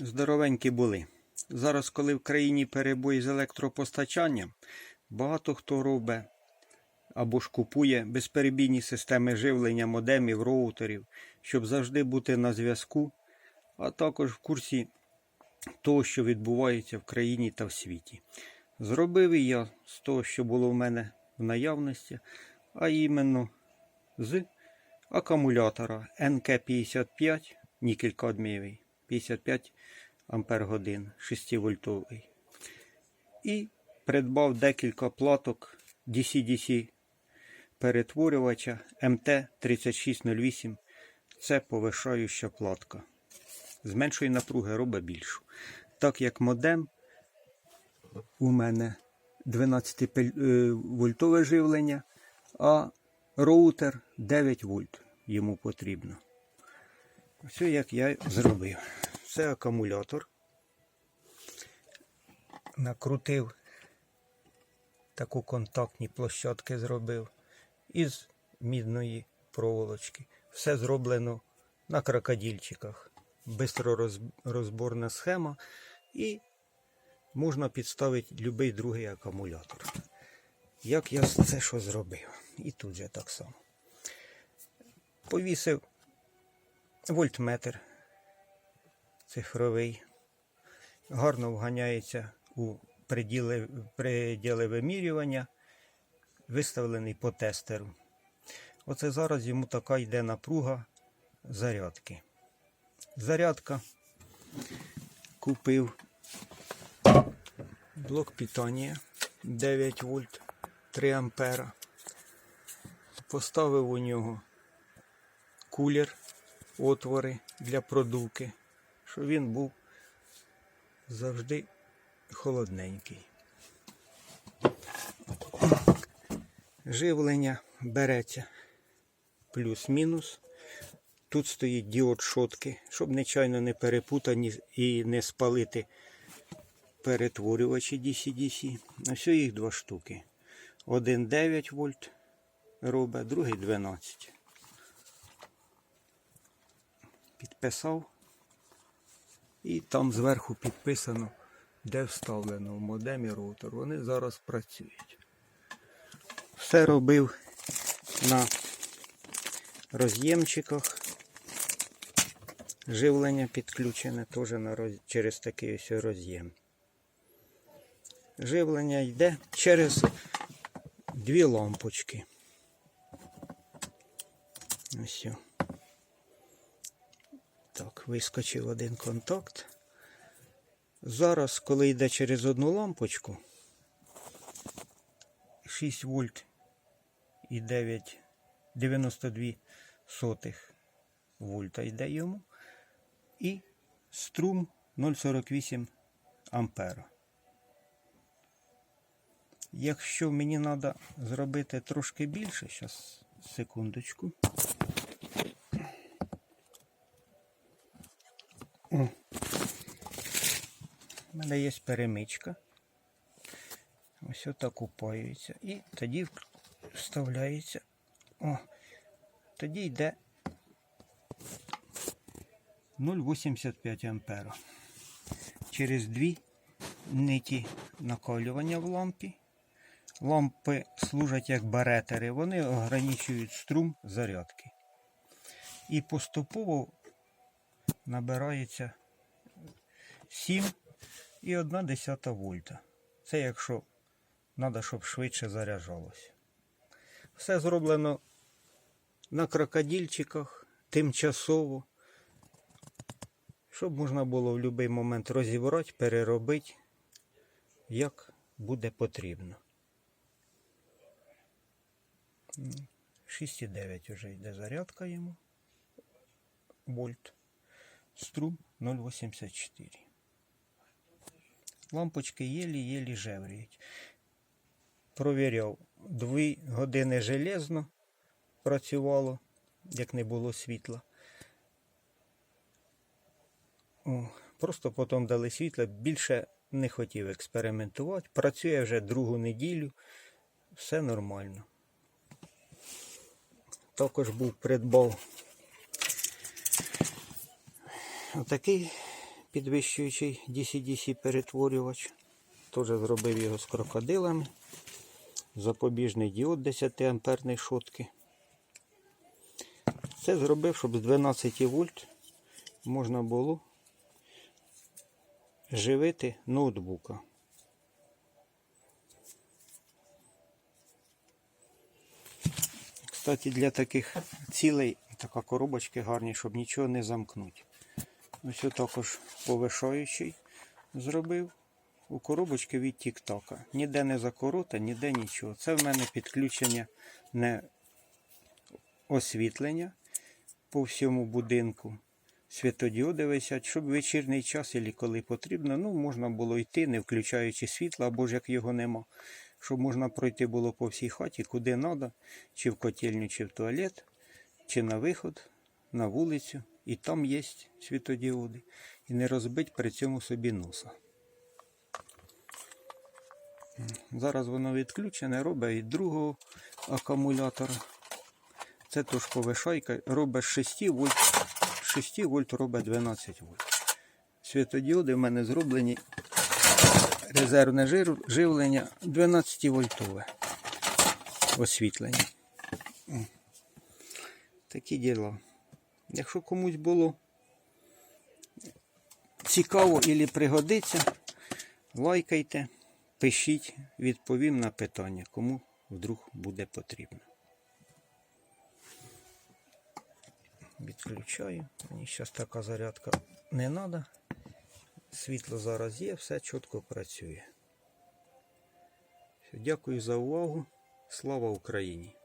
здоровенькі були. Зараз, коли в країні перебої з електропостачанням, багато хто робить або ж купує безперебійні системи живлення модемів, роутерів, щоб завжди бути на зв'язку, а також в курсі того, що відбувається в країні та в світі. Зробив і я з того, що було в мене в наявності, а іменно з акумулятора НК55 нікель кадмієвий 55 ампер годин 6 вольтовий. І придбав декілька платок DC-DC перетворювача МТ3608. Це повишаюча платка. З меншої напруги робить більшу. Так як модем у мене 12 пель- е, вольтове живлення, а роутер 9 вольт йому потрібно. Ось як я зробив. Це акумулятор. Накрутив таку контактні площадки зробив із мідної проволочки. Все зроблено на крокодильчиках. Бистро розборна схема і можна підставити будь-який другий акумулятор. Як я це що зробив? І тут же так само. Повісив вольтметр цифровий. Гарно вганяється у приділи, приділи вимірювання, виставлений по тестеру. Оце зараз йому така йде напруга зарядки. Зарядка купив блок питання 9 вольт 3 ампера. Поставив у нього кулер, отвори для продувки, щоб він був завжди холодненький. Живлення береться плюс-мінус. Тут стоїть діод шотки, щоб нечайно не перепутані і не спалити перетворювачі DC-DC. Ось їх два штуки. Один 9 вольт робить, другий 12. Підписав. І там зверху підписано, де вставлено в модемі роутер. Вони зараз працюють. Все робив на роз'ємчиках. Живлення підключене теж на роз... через такий ось роз'єм. Живлення йде через дві лампочки. Ось. Так, вискочив один контакт. Зараз, коли йде через одну лампочку, 6 вольт і 9, 92 сотих вольта йде йому. І струм 0,48 ампера. Якщо мені треба зробити трошки більше, зараз секундочку. О. У мене є перемичка. Ось отак упаюється. І тоді вставляється. О, тоді йде 0,85 ампера. Через дві ниті накалювання в лампі. Лампи служать як баретери, вони ограничують струм зарядки. І поступово набирається 7 і 1 десята вольта. Це якщо треба, щоб швидше заряджалося. Все зроблено на крокодильчиках, тимчасово, щоб можна було в будь-який момент розібрати, переробити, як буде потрібно. 6,9 вже йде зарядка йому. Вольт. Струм 0,84. Лампочки єлі-єлі жевріють. Провіряв. Дві години железно працювало, як не було світла. Просто потім дали світло, більше не хотів експериментувати. Працює вже другу неділю, все нормально. Також був придбав отакий підвищуючий DC-DC перетворювач. Теж зробив його з крокодилами. Запобіжний діод 10 амперної шотки. Це зробив, щоб з 12 вольт можна було живити ноутбука. Кстати, для таких цілей така коробочка гарні, щоб нічого не замкнути. Ось також повишаючий зробив у коробочки від Тік-Така. Ніде не закорота, ніде нічого. Це в мене підключення не освітлення по всьому будинку. Світодіоди висять, щоб вечірній час, або коли потрібно, ну, можна було йти, не включаючи світла, або ж як його нема. Щоб можна пройти було по всій хаті, куди треба, чи в котельню, чи в туалет, чи на виход, на вулицю. І там є світодіоди. І не розбить при цьому собі носа. Зараз воно відключене, робить і другого акумулятора. Це тож повишайка, робить 6 вольт, 6 вольт робить 12 вольт. Світодіоди в мене зроблені резервне живлення 12 вольтове освітлення. Такі діла. Якщо комусь було цікаво і пригодиться, лайкайте, пишіть, відповім на питання, кому вдруг буде потрібно. Відключаю. Мені зараз така зарядка не треба. Світло зараз є, все чітко працює. Дякую за увагу. Слава Україні!